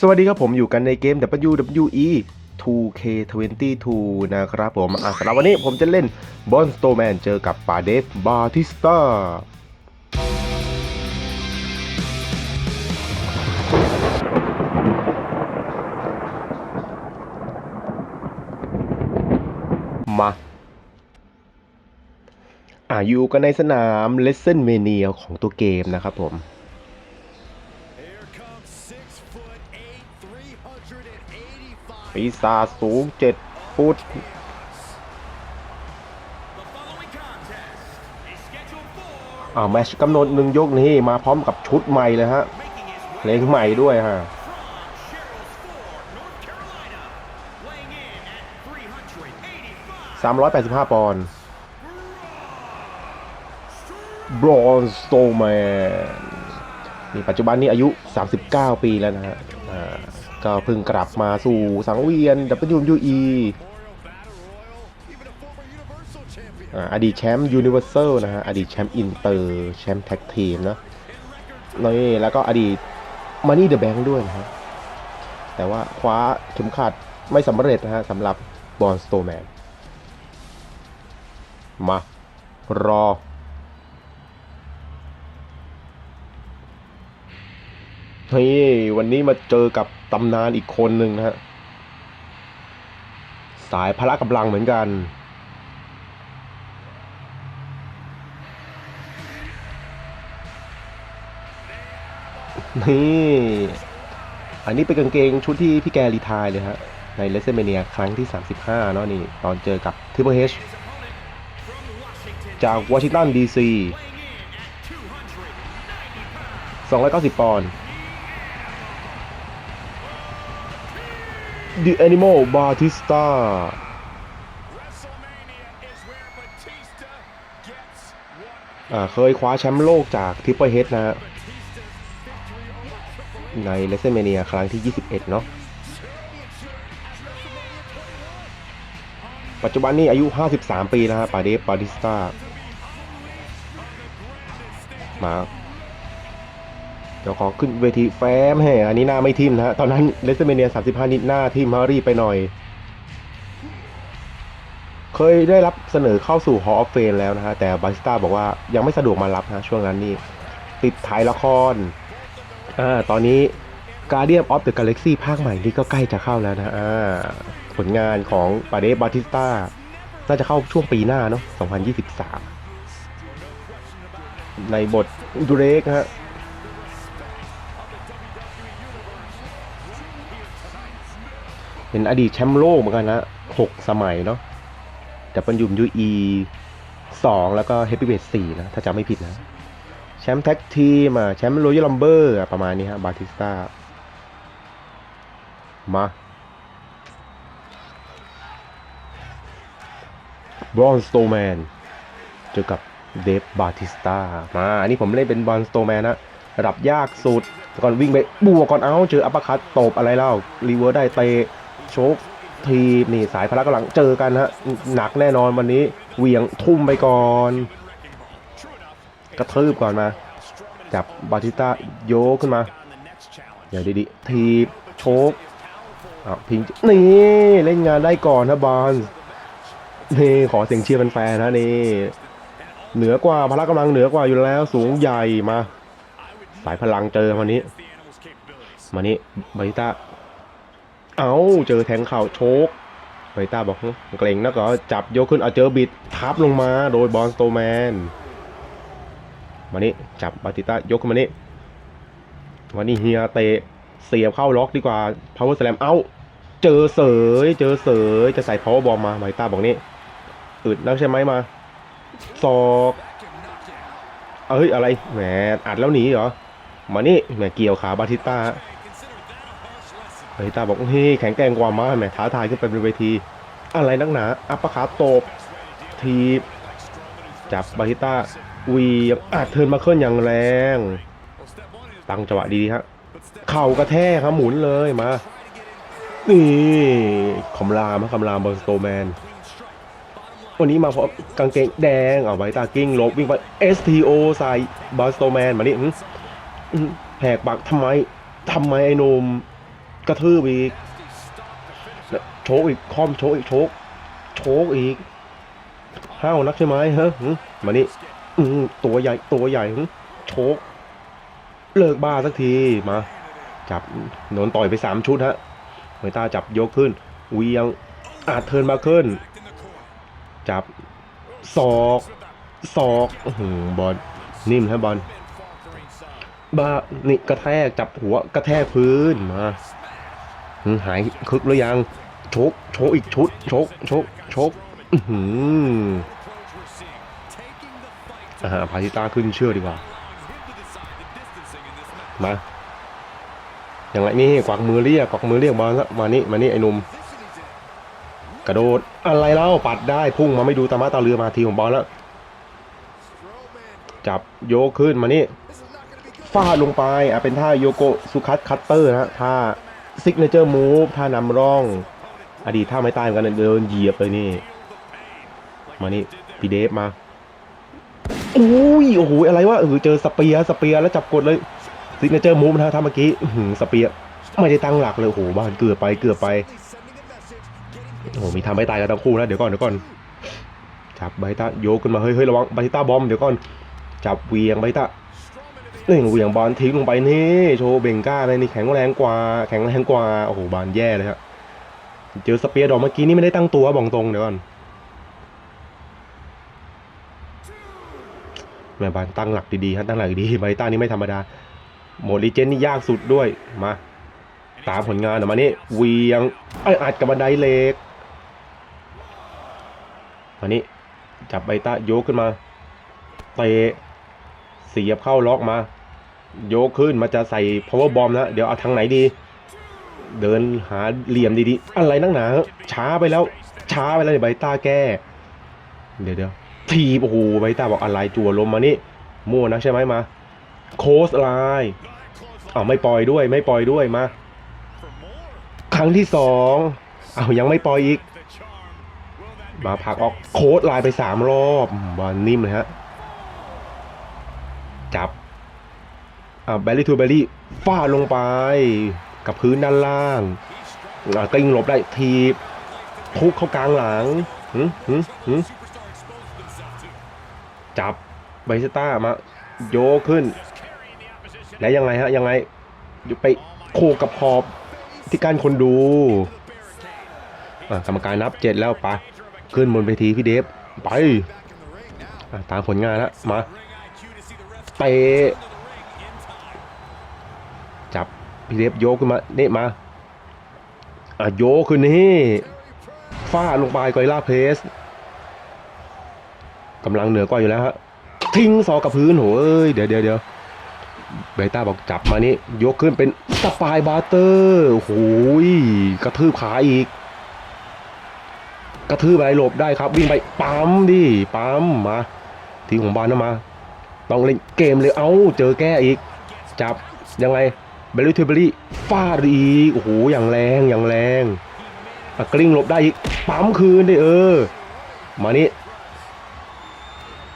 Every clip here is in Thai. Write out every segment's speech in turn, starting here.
สวัสดีครับผมอยู่กันในเกม WWE 2K22 นะครับผมอะสำหรับวันนี้ผมจะเล่นบอนสโตแมนเจอกับปาเดฟบาติสตามาอะอยู่กันในสนาม l e s s o n m a n i a ของตัวเกมนะครับผม ปีศาจสูงเจ็ดฟุตอ่าแมชกำหนดหนึ่งยกนี้มาพร้อมกับชุดใหม่เลยฮะเพลงใหม่ด้วยฮะ from Sherrills Ford, North Carolina, weighing in at 385. 385ปอนด์บรอนสโตแมนนี่ปัจจุบันนี้อายุ 39 ปีแล้วนะฮะอ่า ก็เพิ่งกลับมาสู่สังเวียน WWE Memorial Battle Royal, even a former Universal Champion. อ่าอดีตแชมป์ยูนิเวอร์แซลนะฮะ อดีตแชมป์อินเตอร์ แชมป์แท็กทีมนะนี่แล้วก็อดีตมานี่เดอะแบงค์ด้วยนะฮะ แต่ว่าคว้าเข็มขัดไม่สำเร็จนะฮะสำหรับบอลสโตแมนมารอ เฮ้ยวันนี้มาเจอกับตำนานอีกคนหนึ่งนะฮะ สายพละกำลังเหมือนกัน นี่ อันนี้เป็นกางเกงชุดที่พี่แกรีไทายเลยฮะ ในเลสเซเมเนียครั้งที่ 35 เนาะนี่ ตอนเจอกับทิปเปอร์เฮชจากวอชิงตันดีซี290 ปอนด์ The Animal Batista WrestleMania is where Batista gets what อ่าเคยคว้าแชมป์โลกจากทิปเปอร์เฮดนะฮะในเลสเซเมเนียครั้งที่ 21 เนาะปัจจุบันนี้อายุ 53 ปีนะฮะปาเดฟบาติสตามา เดี๋ยวขอขึ้นเวทีแฟ้มให้อันนี้หน้าไม่ทิมนะฮะ ตอนนั้นเลสเซเมเนีย35 นิดหน้าทิมฮารีไปหน่อย เคยได้รับเสนอเข้าสู่ Hall of Fame แล้วนะฮะ แต่บาติสต้าบอกว่ายังไม่สะดวกมารับนะช่วงนั้นนี่ ติดถ่ายละคร อ่า ตอนนี้ Guardian of the Galaxy ภาคใหม่นี่ก็ใกล้จะเข้าแล้วนะอ่าผลงานของปาเดบาติสตาน่าจะเข้าช่วงปีหน้าเนาะ2023 ในบทดูเรกฮะ เป็นอดีตแชมป์โลกเหมือนกันนะหกสมัยเนาะแต่เป็นยุมยูอีสองแล้วก็เฮปปี้เบสสี่นะ ถ้าจำไม่ผิดนะ แชมป์แท็กทีมอะแชมป์โรยัลลัมเบอร์ประมาณนี้ฮะบาติสตามาบรอนสโตแมนเจอกับเดฟบาติสตามาอันนี้ผมเล่นเป็นบรอนสโตแมนนะระดับยากสุดก่อนวิ่งไปบวกก่อนเอาเจออัปคัตตบอะไรเล่ารีเวิร์ได้เตะ โชกทีมนี่สายพละกำลังเจอกันฮะหนักแน่นอนวันนี้เหวี่ยงทุ่มไปก่อน กระทืบก่อนมา จับบาติสตาโยกขึ้นมาอย่างดีๆทีโชกอ้าวพิงนี่เล่นงานได้ก่อนนะบอลนี่ขอเสียงเชียร์แฟนๆนะนี่เหนือกว่าพละกำลังเหนือกว่าอยู่แล้วสูงใหญ่มา สายพลังเจอวันนี้มานี้บาริต้า เอาเจอแทงเข่าโชกบาริต้าบอกเกรงนะก็จับยกขึ้นเอาเจอบิดทับลงมาโดยบอลสโตแมนมานี่จับบาติต้ายกขึ้นมานี่วันนี้เฮียเตะเสียบเข้าล็อกดีกว่า power slam เอ้าเจอเสยเจอเสยจะใส่ power bomb มาบาติต้าบอกนี่อึดแล้วใช่ไหมมาศอกเอ้ยอะไรแหมอัดแล้วหนีเหรอมานี่แหมเกี่ยวขาบาติต้า บาติต้าบอกเฮ้ยแข็งแกร่งกว่ามาแหมท้าทายขึ้นไปบนเวที อะไรนักหนา อัปปะขาตบทีจับบาติต้าวีอัดเทิร์นมาเคลื่อนอย่างแรง ตั้งจังหวะดีๆฮะเข่ากระแทกครับหมุนเลยมา นี่คำรามฮะคำรามบอลสโตแมน วันนี้มาพร้อมกางเกงแดงเอาไว้ตากิ้งลบวิ่งไป STO ใส่บอลสโตแมนมานี่อื้ออื้อแหกปากทำไมทำไมไอ้หนุ่ม กระทืบอีกโชกอีกคอมโชกอีกโชกโชกอีกห้าวนักใช่ไหมฮะมานี่ตัวใหญ่ตัวใหญ่หโชกเลิกบ้าสักทีมา จับโดนต่อยไปสามชุดฮะเมตาจับยกขึ้นเวียงอาจเทินมาขึ้น จับศอกศอกอบอลนิ่มฮะบอลบ้านี่กระแทกจับหัวกระแทกพื้นมา หายคึกหรือยังโชกโชกอีกชุดโชกโชกโชกอื้อหืออ่าพาทิต้าขึ้นเชื่อดีกว่า มาอย่างไรนี่กวักมือเรียกกวักมือเรียกบอละมานี่มานี่ไอ้นุ่มกระโดดอะไรเล่าปัดได้พุ่งมาไม่ดูตามาตาเรือมาทีของบอลแล้วจับโยกขึ้นมานี่ฟาดลงไปอะเป็นท่าโยโกสุคัตคัตเตอร์นะฮะท่า ซิกเนเจอร์มูฟท่านำร่อง อดีตท่าไม่ตายเหมือนกันเดินเหยียบเลยนี่ มานี่พีเดฟมาโอ้ยโอ้โหอะไรวะเออเจอสเปียสเปียแล้วจับกดเลยซิกเนเจอร์มูฟนะท่าเมื่อกี้สเปียไม่ได้ตั้งหลักเลยโอ้โหบ้านเกือบไปเกือบไปโอ้โหมีทำไม่ตายกันทั้งคู่นะเดี๋ยวก่อนเดี๋ยวก่อนจับไบต้าโยกขึ้นมาเฮ้ยเฮ้ยระวังไบต้าบอมเดี๋ยวก่อนจับเวียงไบต้า นี่เวียงบอลทิ้งลงไปนี่โชว์เบงก้าเลยนี่แข็งแรงกว่า แข็งแรงกว่าโอ้โหบอลแย่เลยครับเจอสเปียร์ดอกเมื่อกี้นี่ไม่ได้ตั้งตัวบอกตรงเดี๋ยวก่อนแม่บอลตั้งหลักดีๆฮะตั้งหลักดีไบต้านี่ไม่ธรรมดาโมดลีเจนนี่ยากสุดด้วยมาตามผลงานออกมานี่เวียงไอ้อัดกับบันไดเล็กอันนี้จับใบต้าโยกขึ้นมาเตะ เสียบเข้าล็อกมา โยกขึ้นมาจะใส่ power bomb นะเดี๋ยวเอาทางไหนดี เดินหาเหลี่ยมดีๆ อะไรนักหนาช้าไปแล้ว ช้าไปแล้วเดี๋ยวใบต้าแก้ เดี๋ยวเดี๋ยวทีบโอ้โหใบต้าบอกอะไรจั่วลมมานี่มั่วนะใช่ไหมมา โคสไลน์อ้าวไม่ปล่อยด้วยไม่ปล่อยด้วยมา ครั้งที่สองอ้าวยังไม่ปล่อยอีก มาผลักออกโค้ดไลน์ไปสามรอบบอลนิ่มเลยฮะ จับอ่าแบลลี่ทูแบลลี่ฟาดลงไป กับพื้นด้านล่างอ่ากลิ้งหลบได้ทีบทุกเข้ากลางหลังหึหึหึจับไบสต้ามาโยขึ้น แล้วยังไงฮะ ยังไงอยู่ไปโคกับขอบที่การคนดูกรรมการนับเจ็ดแล้วไปขึ้นบนเวทีพี่เดฟ ไปตามผลงานล้วมา เตะจับพี่เดฟโยกขึ้นมาเนี่มาอะโยกขึ้นนี่ฟาดลงไปกอยล่าเพสกำลังเหนือกว่าอยู่แล้วฮะทิ้งซอกับพื้นโหเอ้ยเดี๋ยวเดี๋ยวเดี๋ยวเบต้าบอกจับมานี่ยกขึ้นเป็นสปายบาร์เตอร์โหยกระทืบขาอีก กระทืบไปหลบได้ครับ วิ่งไปปั๊มดิปั๊มมาทีของบอลนะมา ต้องเล่นเกมเลย เอ้า เจอแก้อีก จับ ยังไงเบลลี่เทเบอรี่ฟาดอีก โอ้โห อย่างแรง อย่างแรงกลิ้งหลบได้อีก ปั๊มคืนไดิเออ มานี่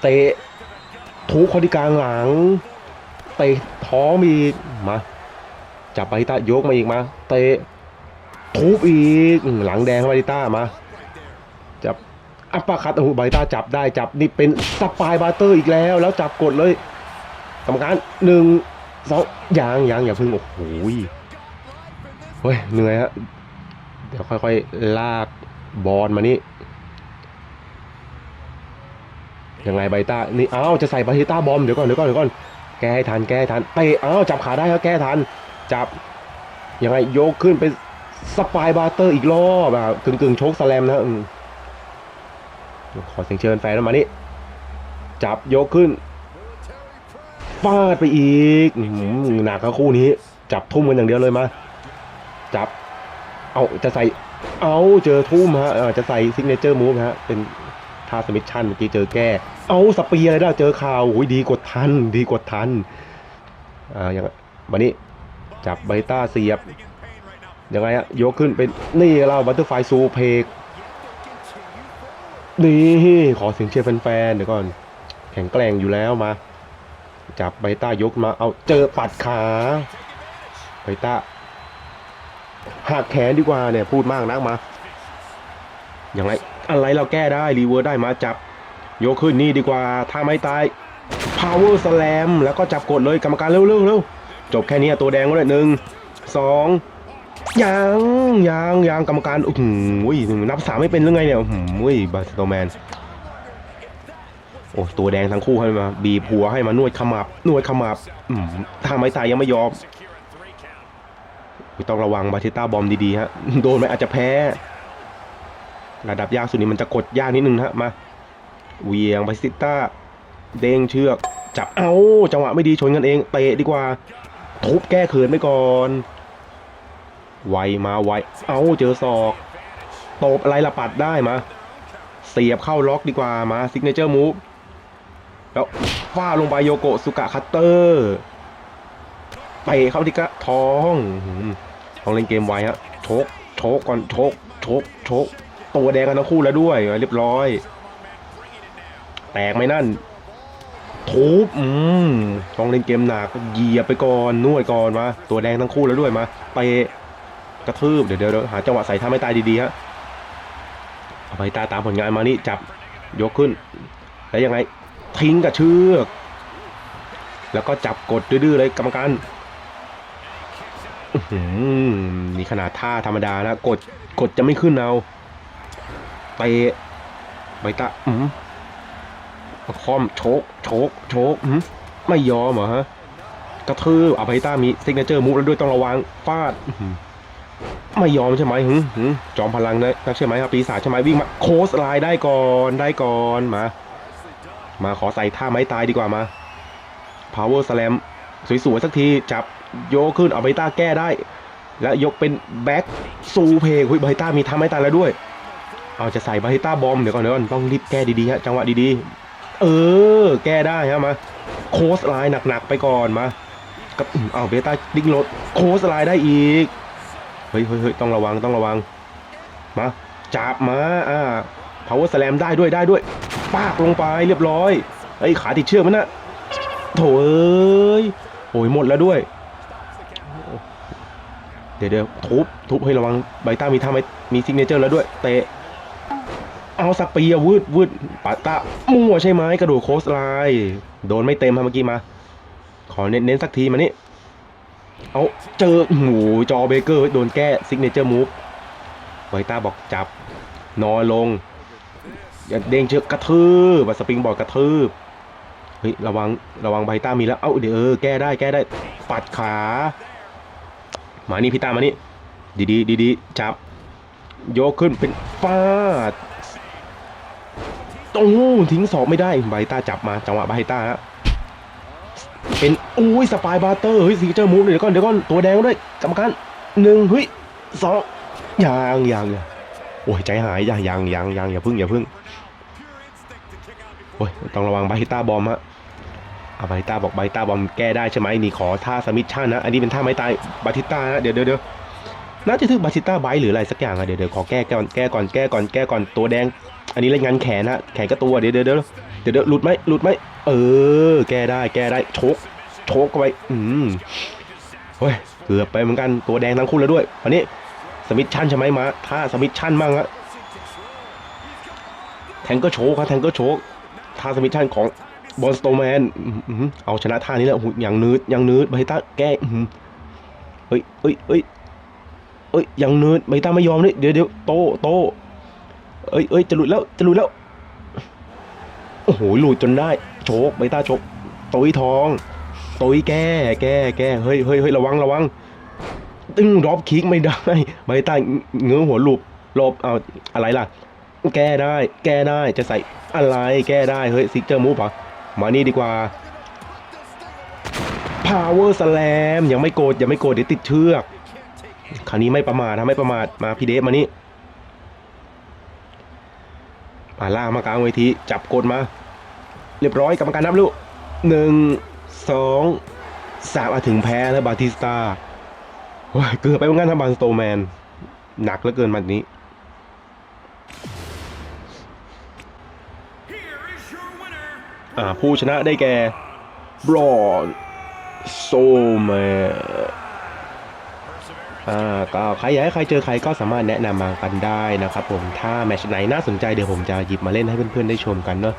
เตะทุกคนที่กลางหลัง เตะท้องอีก มา จับไปตายกมาอีกมา เตะทุบอีก หลังแดงเข้าไปต้ามา จับ อัปปาคัตโอ้โหไบต้าจับได้จับนี่เป็นสปายบาร์เตอร์อีกแล้ว แล้วจับกดเลยกรรมการหนึ่งสองยังยังอย่าพึ่งโอ้โหเฮ้ยเหนื่อยฮะเดี๋ยวค่อยๆ ลากบอลมานี่ยังไงไบต้านี่อ้าวจะใส่บาทิต้าบอมเดี๋ยวก่อนเดี๋ยวก่อนเดี๋ยวก่อนแก้ให้ทันแก้ให้ทันเตะอ้าวจับขาได้แล้วแก้ทัน จับยังไงโยกขึ้นเป็นสปายบาร์เตอร์อีกรอบอะกึ่งกึ่งๆโชกสแลมนะอืม ขอเสียงเชิญแฟนมานี่จับยกขึ้นฟาดไปอีกหนักครับคู่นี้ จับทุ่มกันอย่างเดียวเลยมา จับ เอาจะใส่ เอาเจอทุ่มฮะเออจะใส่ซิกเนเจอร์มูฟฮะ เป็นท่าสมิชชั่นเมื่อกี้เจอแก้ เอาสปีอะไรได้เจอข่าวโอ้ยดีกดทัน ดีกดทันอ่าอย่างมานี่จับไบต้าเสียบยังไงฮะยกขึ้นเป็นนี่เราบัตเตอร์ไฟซูเพก นี่ขอเสียงเชียร์แฟนๆเดี๋ยวก่อน แข็งแกร่งอยู่แล้วมา จับไบต้ายกมาเอาเจอปัดขาไบต้าหักแขนดีกว่าเนี่ยพูดมากนักมา อย่างไรอะไรเราแก้ได้รีเวิร์สได้มาจับโยกขึ้นนี่ดีกว่าถ้าไม่ตาย power slam แล้วก็จับกดเลยกรรมการเร็วเร็วเร็วจบแค่นี้ตัวแดงก็เลยหนึ่งสอง ยังยังยังกรรมการโอ้โหนับสามไม่เป็นหรือไงเนี่ยโอ้โหบาสโตแมนโอ้ตัวแดงทั้งคู่ให้มา บีบหัวให้มานวดขมับนวดขมับอืมถ้าไม่ตายยังไม่ยอมต้องระวังบาติสต้าบอมดีๆฮะโดนไหมอาจจะแพ้ ระดับยากสุดนี้มันจะกดยากนิดนึงฮะมาเวียงบาติสต้าเด้งเชือก จับเอาจังหวะไม่ดีชนกันเองเตะดีกว่า ทุบแก้เขินไปก่อน ไวมาไวเอาเจอศอกตบอะไรละปัดได้มา เสียบเข้าล็อกดีกว่ามาซิกเนเจอร์มูฟแล้วฟาดลงไปโยโกสุกะคัตเตอร์ไปเข้าที่กระท้องอื้อหือต้องเล่นเกมไวฮะโชกชกก่อนชกชกชกตัวแดงกันทั้งคู่แล้วด้วย เรียบร้อย แตกไหมนั่นทุบอืมต้องเล่นเกมหนักเหยียบไปก่อนนวดก่อนมาตัวแดงทั้งคู่แล้วด้วยมาไป กระทืบเดี๋ยวเดี๋ยวหาจังหวะใส่ท่าไม่ตายดีๆฮะเอาไปตาตามผลงานมานี่จับยกขึ้น แล้วยังไงทิ้งกับเชือก แล้วก็จับกดดื้อๆเลยกรรมการอื้อหือนี่ขนาดท่าธรรมดานะกดกดจะไม่ขึ้นเอาไปใบตาอืมคอมโชกโชกโชกอืมไม่ยอมเหรอฮะกระทืบอาไบต้ามีซิกเนเจอร์มูฟแล้วด้วยต้องระวังฟาดอื้อหือ ไม่ยอมใช่ไหมหึหึจอมพลังนะใช่ไหมครับปีศาจใช่ไหมวิ่งมาโคสไลน์ได้ก่อนได้ก่อนมา มาขอใส่ท่าไม้ตายดีกว่ามา power slam สวยๆสักทีจับโยกขึ้นเอาไบต้าแก้ได้ และยกเป็นแบ็กซูเพย์คุยไบต้ามีท่าไม้ตายแล้วด้วย เอาจะใส่ไบต้าบอมเดี๋ยวก่อนเดี๋ยวก่อนต้องรีบแก้ดีๆฮะจังหวะดีๆ เออ แก้ได้ฮะมาโคสไลน์หนักๆไปก่อนมากับเอาเบต้าดิ้งโหลดโคสไลน์ได้อีก ฮ้ยเฮ้ยเฮ้ยต้องระวังต้องระวังมาจับมาอ่า power slam ได้ด้วยได้ด้วยปากลงไปเรียบร้อยไอ้ขาติดเชือกมันนะโถเอ้ยโอ้ยหมดแล้วด้วยเดี๋ยวเดี๋ยวทุบทุบให้ระวังใบต้ามีท่าไหมมีซิกเนเจอร์แล้วด้วยเตะเอาสักปีอะวืดวืดปาต้ามั่วใช่ไหมกระโดดโคสไลน์โดนไม่เต็มฮะเมื่อกี้มา ขอเน้นเน้นสักทีมานี่ เอาเจอโอ้โหจอเบเกอร์โดนแก้ซิกเนเจอร์มูฟใบต้าบอกจับ นอนลงอย่าเด้งเชือกกระทืบสปริงบอร์ดกระทืบเฮ้ยระวังระวังไบต้ามีแล้วเอ้าเดี๋ยวแก้ได้แก้ได้ปัดขามานี่พี่ตามานี่ดีดีดีดีจับโยกขึ้นเป็นฟาดโอ้ทิ้งสอบไม่ได้ไบต้าจับมาจังหวะไบต้าฮะ เป็นอุ้ยสปายบาร์เตอร์เฮ้ยสีเจอมูฟเดี๋ยวก่อนเดี๋ยวก่อนตัวแดงด้วยกรรมการหนึ่งเฮ้ยสองยางยางยางโอ้ยใจหายอย่ายังยังยังอย่าพึ่งอย่าพึ่งโอ้ยต้องระวังบาฮิต้าบอมฮะอาบาฮิต้าบอกบาฮิต้าบอมแก้ได้ใช่ไหมนี่ขอท่าสมิชชั่นนะ อันนี้เป็นท่าไม้ตายบาทิต้านะเดี๋ยวเดี๋ยวน่าจะถึงบาทิต้าไบท์หรืออะไรสักอย่างอะเดี๋ยวเดี๋ยวขอแก้ก่อนแก้ก่อนแก้ก่อนแก้ก่อนตัวแดง อันนี้เล่นงานแขนฮะแขนก็ตัวเดี๋ยวเดี๋ยวเดี๋ยวเดี๋ยวหลุดไหมหลุดไหม เออ แก้ได้แก้ได้โชกโชกไปอืมเฮ้ยเกือบไปเหมือนกันตัวแดงทั้งคู่แล้วด้วยอันนี้สมิชชั่นใช่ไหมมาท่าสมิชชั่นบ้างฮะแทงก็โชกครับแทงก็โชกท่าสมิชชั่นของบอลสโตแมนเอาชนะท่านี้แล้วอย่างนืดอย่างนืดไบต้าแก้อื้อหือเฮ้ยเฮ้ยเฮ้ยเอ้ยอย่างนืดไบต้าไม่ยอมนี่เดี๋ยวเดี๋ยวโตโตเอ้ยเอ้ยจะหลุดแล้วจะหลุดแล้วโอ้โหหลุดจนได้ โชกไบต้าโชกตุยทองตุยแก้แก้แก้เฮ้ยเฮ้ยเฮ้ยระวังระวังตึ้งดรอปคิกไม่ได้ไบต้าเงื้อหัวหลุบหลบเอาอะไรล่ะ แก้ได้ แก้ได้จะใส่อะไรแก้ได้เฮ้ยซิกเจอร์มูฟเหรอมานี่ดีกว่า power slam ยังไม่โกรธยังไม่โกรธเดี๋ยวติดเชือกคราวนี้ไม่ประมาทนะไม่ประมาทมาพี่เดฟมานี่มาล่ามากลางเวทีจับกดมา เรียบร้อยกรรมการนับลูกหนึ่งสองสามถึงแพ้แล้วบาติสตาเกือบไปเหมือนกันนะบางสโตแมน หนักเหลือเกินมันนี้อ่าผู้ชนะได้แก่บรอนโซแมน Perseverance อ่าก็ใครอยากให้ใครเจอใครก็สามารถแนะนำมากันได้นะครับผมถ้าแมชไหนน่าสนใจเดี๋ยวผมจะหยิบมาเล่นให้เพื่อนๆได้ชมกันเนาะ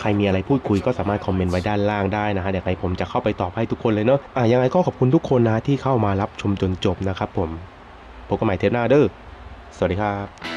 ใครมีอะไรพูดคุยก็สามารถคอมเมนต์ไว้ด้านล่างได้นะฮะเดี๋ยวไงผมจะเข้าไปตอบให้ทุกคนเลยเนาะอะยังไงก็ขอบคุณทุกคนนะที่เข้ามารับชมจนจบนะครับผมพบกันใหม่เทปหน้าเด้อสวัสดีครับ